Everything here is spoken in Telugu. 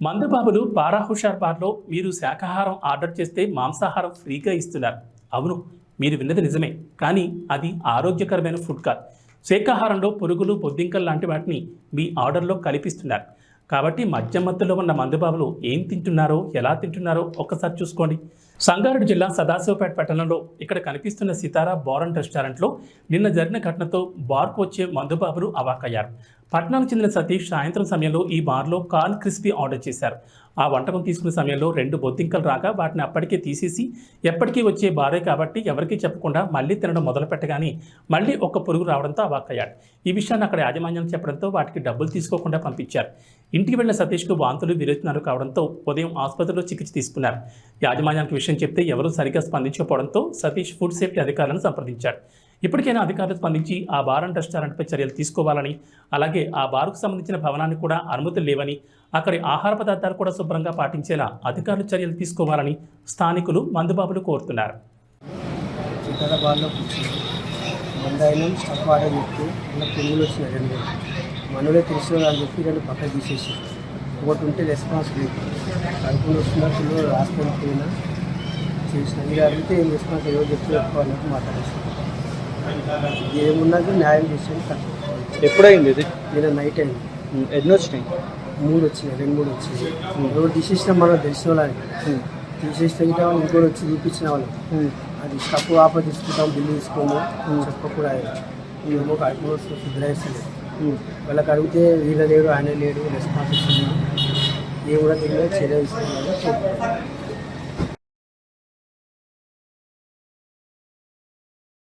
మందుబాబులు పారా హుషార్ బార్లో మీరు శాకాహారం ఆర్డర్ చేస్తే మాంసాహారం ఫ్రీగా ఇస్తున్నారు. అవును మీరు విన్నది నిజమే. కానీ అది ఆరోగ్యకరమైన ఫుడ్ కాదు. శాకాహారంలో పురుగులు బొద్దింకలు లాంటి వాటిని మీ ఆర్డర్లో కల్పిస్తున్నారు. కాబట్టి మధ్య మత్తులో ఉన్న మందుబాబులు ఏం తింటున్నారో ఎలా తింటున్నారో ఒక్కసారి చూసుకోండి. సంగారెడ్డి జిల్లా సదాశివపేట పట్టణంలో ఇక్కడ కనిపిస్తున్న సితారా బోరన్ రెస్టారెంట్లో నిన్న జరిగిన ఘటనతో బార్కు వచ్చే మందుబాబులు అవాకయ్యారు పట్టణానికి చెందిన సతీష్ సాయంత్రం సమయంలో ఈ బార్లో కార్న్ క్రిస్పీ ఆర్డర్ చేశారు. ఆ వంటకం తీసుకునే సమయంలో రెండు బొద్దింకలు రాగా వాటిని అప్పటికే తీసేసి ఎప్పటికీ వచ్చే బారే కాబట్టి ఎవరికీ చెప్పకుండా మళ్ళీ తినడం మొదలుపెట్టగానే మళ్ళీ ఒక్క పురుగు రావడంతో అవాక్కయ్యాడు. ఈ విషయాన్ని అక్కడ యాజమాన్యం చెప్పడంతో వాటికి డబ్బులు తీసుకోకుండా పంపించారు. ఇంటికి వెళ్ళిన సతీష్కు వాంతులు విరేచనాలు కావడంతో ఉదయం ఆసుపత్రిలో చికిత్స తీసుకున్నారు. యాజమాన్యానికి విషయం చెప్తే ఎవరూ సరిగ్గా స్పందించకపోవడంతో సతీష్ ఫుడ్ సేఫ్టీ అధికారులను సంప్రదించాడు. ఇప్పటికైనా అధికారులు స్పందించి ఆ బార్ అండ్ రెస్టారెంట్పై చర్యలు తీసుకోవాలని అలాగే ఆ బారుకు సంబంధించిన భవనానికి కూడా అనుమతులు లేవని అక్కడి ఆహార పదార్థాలు కూడా శుభ్రంగా పాటించేలా అధికారులు చర్యలు తీసుకోవాలని స్థానికులు మందుబాబులు కోరుతున్నారు. చిత్తర బాల్లో మందాయినం స్టఫ్ ఆర్డర్ అలా వచ్చినాయి రెండు. అని చెప్పి రెండు పక్కన తీసేసి ఒకటి ఉంటే రెస్పాన్స్ లేదు అనుకుని వస్తున్నా పిల్లలు రాసుకొని పోయినా చేసిన. మీరు అడిగితే ఏం రెస్పాన్స్ ఏదో చెప్తే చెప్పుకోవాలని మాట్లాడేస్తాను ఏమున్నది న్యాయం చేసేది తక్కువ ఎప్పుడైంది ఇది? నిన్న నైట్ అయింది. ఎన్ని వచ్చినాయి? మూడు వచ్చినాయి రెండు మూడు వచ్చినాయి. ఎవరు తీసేసిన మనం తెలిసిన వాళ్ళని. తీసేస్తే గిట్ట వాళ్ళు ఇంకోటి వచ్చి చూపించిన వాళ్ళు అది స్టప్ ఆఫర్ తీసుకుంటాం బిల్లు తీసుకోము చెప్పకుండా ఏమో కడుపులో శుద్ధిరేస్తలేదు వాళ్ళకి అడిగితే వీళ్ళ లేడు ఆయన లేడు రెస్పాన్స్ ఇస్తున్నాం ఏ కూడా తెలియదు చర్య ఇస్తున్నాం